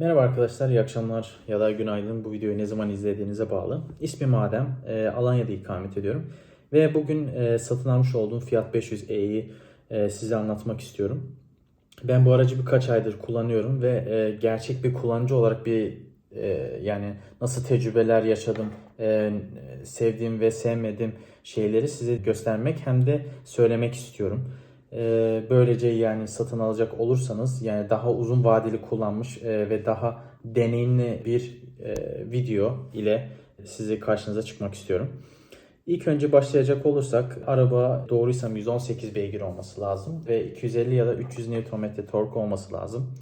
Merhaba arkadaşlar, iyi akşamlar ya da günaydın. Bu videoyu ne zaman izlediğinize bağlı. İsmim Adem, e, Alanya'da ikamet ediyorum. Ve bugün e, satın almış olduğum Fiat 500e'yi e, size anlatmak istiyorum. Ben bu aracı birkaç aydır kullanıyorum ve e, gerçek bir kullanıcı olarak bir e, yani nasıl tecrübeler yaşadım, e, sevdiğim ve sevmediğim şeyleri size göstermek hem de söylemek istiyorum. Ee, böylece yani satın alacak olursanız yani daha uzun vadeli kullanmış e, ve daha deneyimli bir e, video ile sizi karşınıza çıkmak istiyorum. İlk önce başlayacak olursak araba doğruysam 118 beygir olması lazım ve 250 ya da 300 Nm tork olması lazım.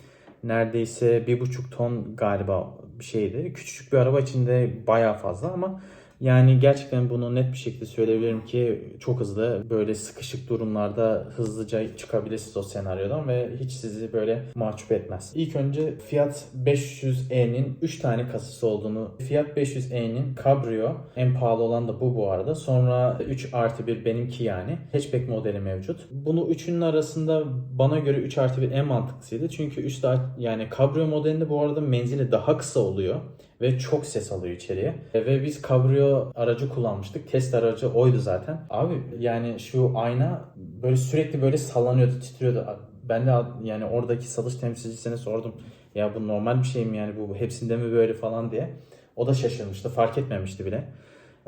Neredeyse 1,5 ton galiba bir şeydi. Küçücük bir araba içinde bayağı fazla ama yani gerçekten bunu net bir şekilde söyleyebilirim ki çok hızlı böyle sıkışık durumlarda hızlıca çıkabilirsiniz o senaryodan ve hiç sizi böyle mahcup etmez. İlk önce Fiat 500e'nin 3 tane kasası olduğunu, Fiat 500e'nin Cabrio en pahalı olan da bu bu arada. Sonra 3 artı 1 benimki yani. Hatchback modeli mevcut. Bunu üçünün arasında bana göre 3 artı 1 en mantıklısıydı. Çünkü 3 daha yani Cabrio modelinde bu arada menzili daha kısa oluyor ve çok ses alıyor içeriye. E, Ve biz Cabrio aracı kullanmıştık. Test aracı oydu zaten. Abi yani şu ayna böyle sürekli böyle sallanıyordu, titriyordu. Ben de yani oradaki satış temsilcisine sordum. Ya bu normal bir şey mi yani bu hepsinde mi böyle falan diye. O da şaşırmıştı, fark etmemişti bile.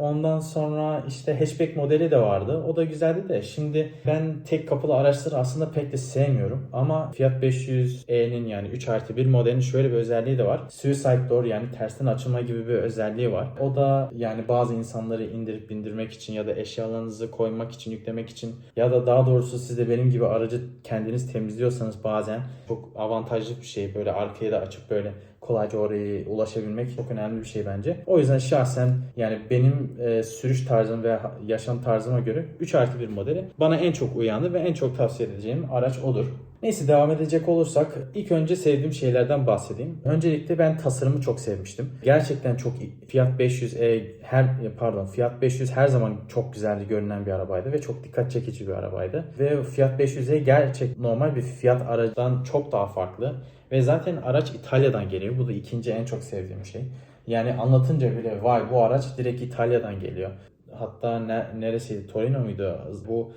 Ondan sonra işte hatchback modeli de vardı. O da güzeldi de şimdi ben tek kapılı araçları aslında pek de sevmiyorum. Ama Fiat 500e'nin yani 3 artı 1 modelinin şöyle bir özelliği de var. Suicide door yani tersten açılma gibi bir özelliği var. O da yani bazı insanları indirip bindirmek için ya da eşyalarınızı koymak için, yüklemek için ya da daha doğrusu siz de benim gibi aracı kendiniz temizliyorsanız bazen çok avantajlı bir şey. Böyle arkaya da açıp böyle kolayca oraya ulaşabilmek çok önemli bir şey bence. O yüzden şahsen yani benim e, sürüş tarzım ve yaşam tarzıma göre 3 artı 1 modeli bana en çok uyandı ve en çok tavsiye edeceğim araç odur. Neyse devam edecek olursak ilk önce sevdiğim şeylerden bahsedeyim. Öncelikle ben tasarımı çok sevmiştim. Gerçekten çok iyi. Fiat 500e her pardon Fiat 500 her zaman çok güzeldi görünen bir arabaydı ve çok dikkat çekici bir arabaydı. Ve Fiat 500e gerçek normal bir Fiat aracından çok daha farklı. Ve zaten araç İtalya'dan geliyor. Bu da ikinci en çok sevdiğim şey. Yani anlatınca bile vay bu araç direkt İtalya'dan geliyor. Hatta ne, neresiydi? Torino muydu? Bu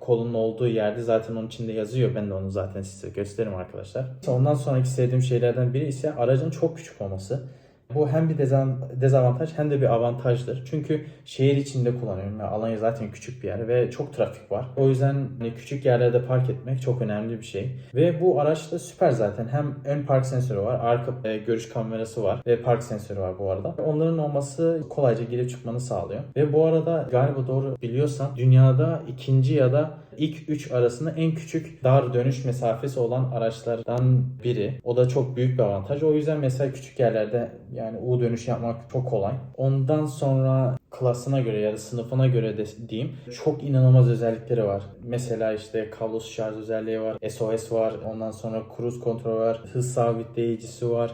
kolunun olduğu yerde zaten onun içinde yazıyor. Ben de onu zaten size gösteririm arkadaşlar. Ondan sonraki sevdiğim şeylerden biri ise aracın çok küçük olması. Bu hem bir dezavantaj hem de bir avantajdır. Çünkü şehir içinde kullanıyorum. Yani Alanya zaten küçük bir yer ve çok trafik var. O yüzden hani küçük yerlerde park etmek çok önemli bir şey. Ve bu araçta süper zaten. Hem ön park sensörü var, arka e, görüş kamerası var ve park sensörü var bu arada. Onların olması kolayca girip çıkmanı sağlıyor. Ve bu arada galiba doğru biliyorsam dünyada ikinci ya da ilk 3 arasında en küçük dar dönüş mesafesi olan araçlardan biri. O da çok büyük bir avantaj. O yüzden mesela küçük yerlerde yani U dönüş yapmak çok kolay. Ondan sonra klasına göre ya da sınıfına göre de diyeyim çok inanılmaz özellikleri var. Mesela işte kablosuz şarj özelliği var, SOS var, ondan sonra cruise kontrol var, hız sabitleyicisi var.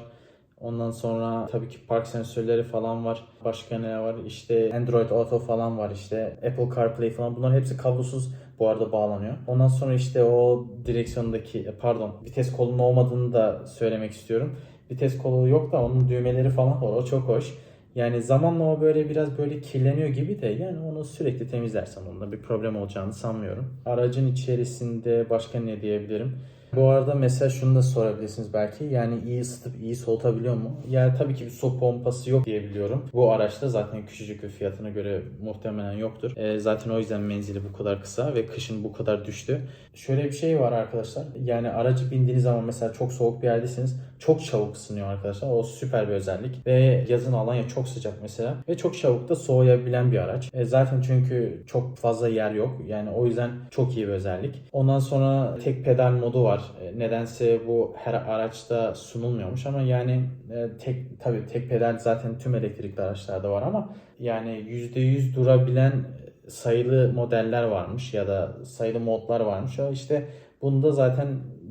Ondan sonra tabii ki park sensörleri falan var. Başka ne var? İşte Android Auto falan var işte. Apple CarPlay falan. Bunların hepsi kablosuz bu arada bağlanıyor. Ondan sonra işte o direksiyondaki pardon vites kolunun olmadığını da söylemek istiyorum. Vites kolu yok da onun düğmeleri falan var. O çok hoş. Yani zamanla o böyle biraz böyle kirleniyor gibi de yani onu sürekli temizlersen onda bir problem olacağını sanmıyorum. Aracın içerisinde başka ne diyebilirim? Bu arada mesela şunu da sorabilirsiniz belki. Yani iyi ısıtıp iyi soğutabiliyor mu? Yani tabii ki bir su pompası yok diyebiliyorum. Bu araçta zaten küçücük bir fiyatına göre muhtemelen yoktur. Ee, zaten o yüzden menzili bu kadar kısa ve kışın bu kadar düştü. Şöyle bir şey var arkadaşlar. Yani aracı bindiğiniz zaman mesela çok soğuk bir yerdesiniz. Çok çabuk ısınıyor arkadaşlar. O süper bir özellik. Ve yazın Alanya çok sıcak mesela. Ve çok çabuk da soğuyabilen bir araç. E, zaten çünkü çok fazla yer yok. Yani o yüzden çok iyi bir özellik. Ondan sonra tek pedal modu var. E, nedense bu her araçta sunulmuyormuş ama yani e, tek tabii tek pedal zaten tüm elektrikli araçlarda var ama yani %100 durabilen sayılı modeller varmış ya da sayılı modlar varmış. O işte bunda zaten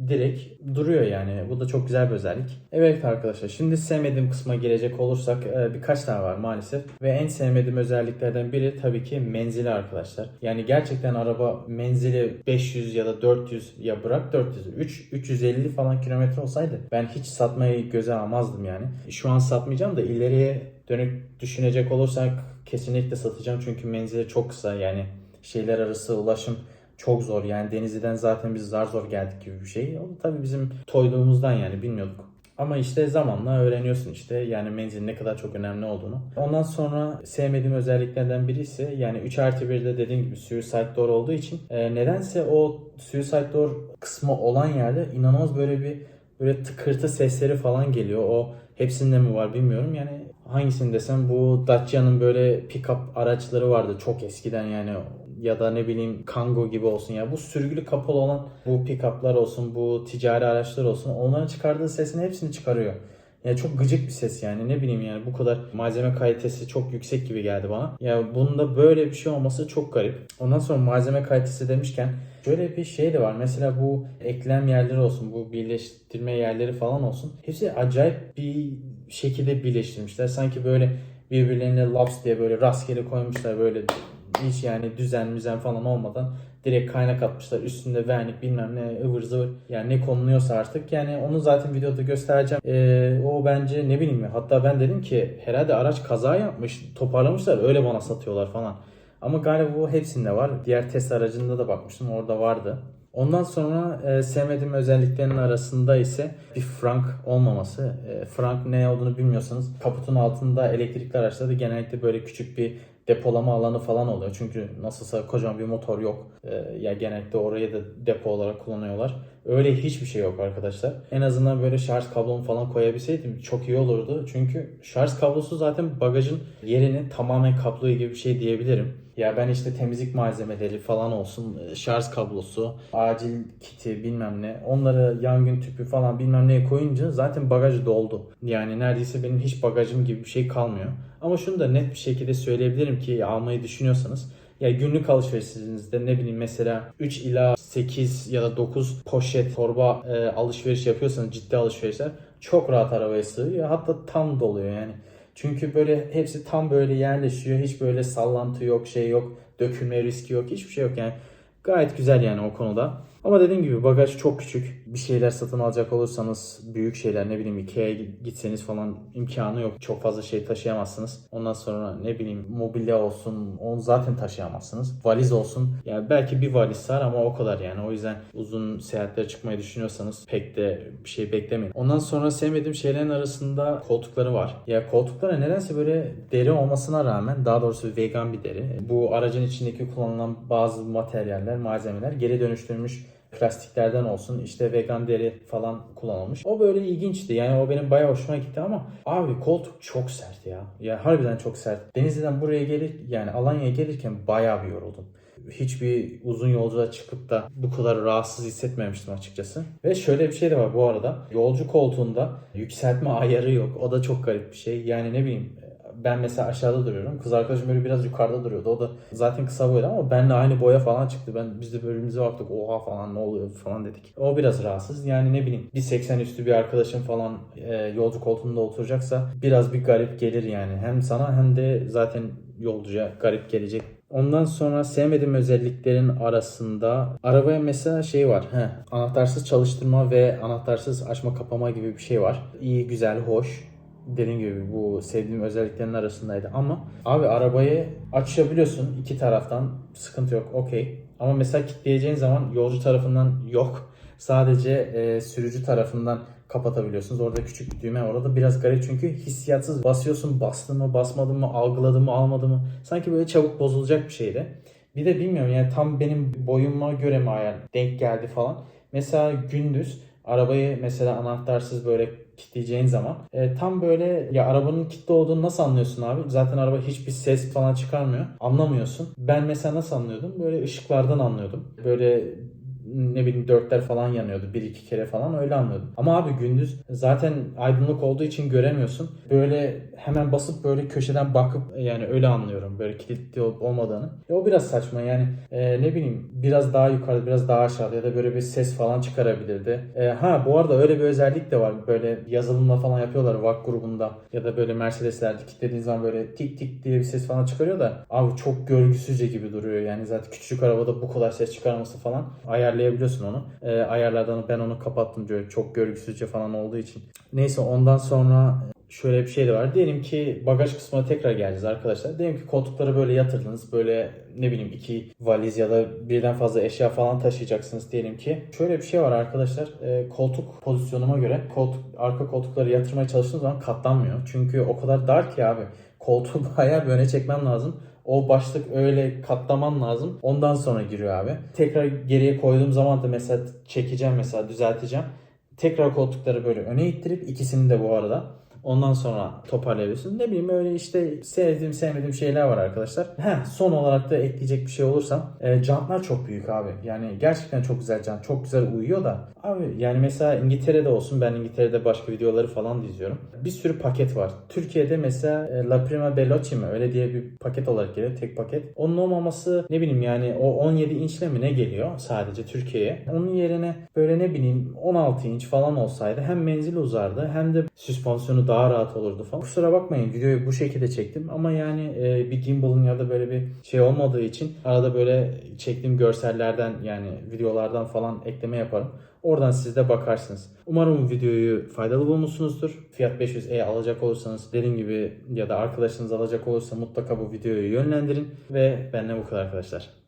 direkt duruyor yani. Bu da çok güzel bir özellik. Evet arkadaşlar şimdi sevmediğim kısma gelecek olursak e, birkaç tane var maalesef. Ve en sevmediğim özelliklerden biri tabii ki menzili arkadaşlar. Yani gerçekten araba menzili 500 ya da 400 ya bırak 400 3 350 falan kilometre olsaydı ben hiç satmayı göze almazdım yani. Şu an satmayacağım da ileriye dönük düşünecek olursak kesinlikle satacağım çünkü menzili çok kısa yani şeyler arası ulaşım çok zor yani Denizli'den zaten biz zar zor geldik gibi bir şey. O tabii bizim toyluğumuzdan yani bilmiyorduk. Ama işte zamanla öğreniyorsun işte yani menzilin ne kadar çok önemli olduğunu. Ondan sonra sevmediğim özelliklerden birisi yani 3 artı 1'de dediğim gibi suicide door olduğu için e, nedense o suicide door kısmı olan yerde inanılmaz böyle bir böyle tıkırtı sesleri falan geliyor. O hepsinde mi var bilmiyorum yani hangisini desem bu Dacia'nın böyle pick-up araçları vardı çok eskiden yani ya da ne bileyim Kango gibi olsun ya bu sürgülü kapalı olan bu pick-up'lar olsun bu ticari araçlar olsun onların çıkardığı sesin hepsini çıkarıyor. Ya çok gıcık bir ses yani ne bileyim yani bu kadar malzeme kalitesi çok yüksek gibi geldi bana. Ya bunda böyle bir şey olması çok garip. Ondan sonra malzeme kalitesi demişken şöyle bir şey de var. Mesela bu eklem yerleri olsun, bu birleştirme yerleri falan olsun. Hepsi acayip bir şekilde birleştirmişler. Sanki böyle birbirlerine laps diye böyle rastgele koymuşlar böyle hiç yani düzen müzen falan olmadan direkt kaynak atmışlar. Üstünde vernik bilmem ne ıvır zıvır yani ne konuluyorsa artık yani onu zaten videoda göstereceğim. Ee, o bence ne bileyim ya hatta ben dedim ki herhalde araç kaza yapmış toparlamışlar öyle bana satıyorlar falan. Ama galiba bu hepsinde var. Diğer test aracında da bakmıştım orada vardı. Ondan sonra e, sevmediğim özelliklerinin arasında ise bir frank olmaması. E, frank ne olduğunu bilmiyorsanız kaputun altında elektrikli araçlarda genellikle böyle küçük bir depolama alanı falan oluyor. Çünkü nasılsa kocaman bir motor yok. Ee, ya genellikle orayı da depo olarak kullanıyorlar. Öyle hiçbir şey yok arkadaşlar. En azından böyle şarj kablomu falan koyabilseydim çok iyi olurdu. Çünkü şarj kablosu zaten bagajın yerini tamamen kaplıyor gibi bir şey diyebilirim. Ya ben işte temizlik malzemeleri falan olsun, şarj kablosu, acil kiti bilmem ne, onları yangın tüpü falan bilmem neye koyunca zaten bagaj doldu. Yani neredeyse benim hiç bagajım gibi bir şey kalmıyor. Ama şunu da net bir şekilde söyleyebilirim ki almayı düşünüyorsanız ya günlük alışverişinizde ne bileyim mesela 3 ila 8 ya da 9 poşet torba e, alışveriş yapıyorsanız ciddi alışverişler çok rahat arabaya sığıyor. Hatta tam doluyor yani. Çünkü böyle hepsi tam böyle yerleşiyor. Hiç böyle sallantı yok, şey yok, dökülme riski yok, hiçbir şey yok yani. Gayet güzel yani o konuda. Ama dediğim gibi bagaj çok küçük. Bir şeyler satın alacak olursanız büyük şeyler ne bileyim Ikea'ya gitseniz falan imkanı yok. Çok fazla şey taşıyamazsınız. Ondan sonra ne bileyim mobilya olsun onu zaten taşıyamazsınız. Valiz olsun. Yani belki bir valiz sar ama o kadar yani. O yüzden uzun seyahatlere çıkmayı düşünüyorsanız pek de bir şey beklemeyin. Ondan sonra sevmediğim şeylerin arasında koltukları var. Ya koltuklara nedense böyle deri olmasına rağmen daha doğrusu vegan bir deri. Bu aracın içindeki kullanılan bazı materyaller, malzemeler geri dönüştürülmüş plastiklerden olsun işte vegan deri falan kullanılmış. O böyle ilginçti yani o benim bayağı hoşuma gitti ama abi koltuk çok sert ya. Ya harbiden çok sert. Denizli'den buraya gelir yani Alanya'ya gelirken bayağı bir yoruldum. Hiçbir uzun yolculuğa çıkıp da bu kadar rahatsız hissetmemiştim açıkçası. Ve şöyle bir şey de var bu arada. Yolcu koltuğunda yükseltme ayarı yok. O da çok garip bir şey. Yani ne bileyim ben mesela aşağıda duruyorum. Kız arkadaşım böyle biraz yukarıda duruyordu. O da zaten kısa boylu ama benle aynı boya falan çıktı. Ben biz de birbirimize baktık. Oha falan ne oluyor falan dedik. O biraz rahatsız. Yani ne bileyim bir 80 üstü bir arkadaşım falan e, yolcu koltuğunda oturacaksa biraz bir garip gelir yani. Hem sana hem de zaten yolcuya garip gelecek. Ondan sonra sevmediğim özelliklerin arasında arabaya mesela şey var. Heh, anahtarsız çalıştırma ve anahtarsız açma kapama gibi bir şey var. İyi, güzel, hoş dediğim gibi bu sevdiğim özelliklerin arasındaydı ama abi arabayı açabiliyorsun iki taraftan sıkıntı yok okey ama mesela kilitleyeceğin zaman yolcu tarafından yok sadece e, sürücü tarafından kapatabiliyorsunuz. Orada küçük bir düğme orada biraz garip çünkü hissiyatsız basıyorsun bastı mı basmadı mı algıladı mı almadı mı sanki böyle çabuk bozulacak bir şeydi. Bir de bilmiyorum yani tam benim boyuma göre mi ayar denk geldi falan. Mesela gündüz arabayı mesela anahtarsız böyle kilitleyeceğin zaman e, tam böyle ya arabanın kilitli olduğunu nasıl anlıyorsun abi? Zaten araba hiçbir ses falan çıkarmıyor. Anlamıyorsun. Ben mesela nasıl anlıyordum? Böyle ışıklardan anlıyordum. Böyle ne bileyim dörtler falan yanıyordu. Bir iki kere falan öyle anlıyordum. Ama abi gündüz zaten aydınlık olduğu için göremiyorsun. Böyle hemen basıp böyle köşeden bakıp yani öyle anlıyorum. Böyle kilitli olup olmadığını. E, o biraz saçma yani e, ne bileyim biraz daha yukarıda biraz daha aşağıda ya da böyle bir ses falan çıkarabilirdi. E, ha bu arada öyle bir özellik de var. Böyle yazılımla falan yapıyorlar VAK grubunda ya da böyle Mercedeslerde kilitlediğiniz zaman böyle tik tik diye bir ses falan çıkarıyor da abi çok görgüsüzce gibi duruyor. Yani zaten küçücük arabada bu kadar ses çıkarması falan ayarlayabiliyorsun onu. E, ayarlardan ben onu kapattım diyor. Çok görgüsüzce falan olduğu için. Neyse ondan sonra şöyle bir şey de var. Diyelim ki bagaj kısmına tekrar geleceğiz arkadaşlar. Diyelim ki koltukları böyle yatırdınız. Böyle ne bileyim iki valiz ya da birden fazla eşya falan taşıyacaksınız diyelim ki. Şöyle bir şey var arkadaşlar. E, koltuk pozisyonuma göre koltuk arka koltukları yatırmaya çalıştığınız zaman katlanmıyor. Çünkü o kadar dar ki abi. Koltuğu bayağı bir öne çekmen lazım. O başlık öyle katlaman lazım. Ondan sonra giriyor abi. Tekrar geriye koyduğum zaman da mesela çekeceğim mesela düzelteceğim. Tekrar koltukları böyle öne ittirip ikisini de bu arada Ondan sonra toparlayabiliyorsun. Ne bileyim öyle işte sevdiğim sevmediğim şeyler var arkadaşlar. Heh, son olarak da ekleyecek bir şey olursa e, jantlar çok büyük abi. Yani gerçekten çok güzel jant. Çok güzel uyuyor da. Abi yani mesela İngiltere'de olsun. Ben İngiltere'de başka videoları falan da izliyorum. Bir sürü paket var. Türkiye'de mesela e, La Prima Veloci mi? Öyle diye bir paket olarak geliyor. Tek paket. Onun olmaması ne bileyim yani o 17 inçle mi ne geliyor sadece Türkiye'ye. Onun yerine böyle ne bileyim 16 inç falan olsaydı hem menzil uzardı hem de süspansiyonu daha rahat olurdu falan. Kusura bakmayın videoyu bu şekilde çektim ama yani e, bir gimbal'ın ya da böyle bir şey olmadığı için arada böyle çektiğim görsellerden yani videolardan falan ekleme yaparım. Oradan siz de bakarsınız. Umarım videoyu faydalı bulmuşsunuzdur. Fiat 500e alacak olursanız dediğim gibi ya da arkadaşınız alacak olursa mutlaka bu videoyu yönlendirin ve benden bu kadar arkadaşlar.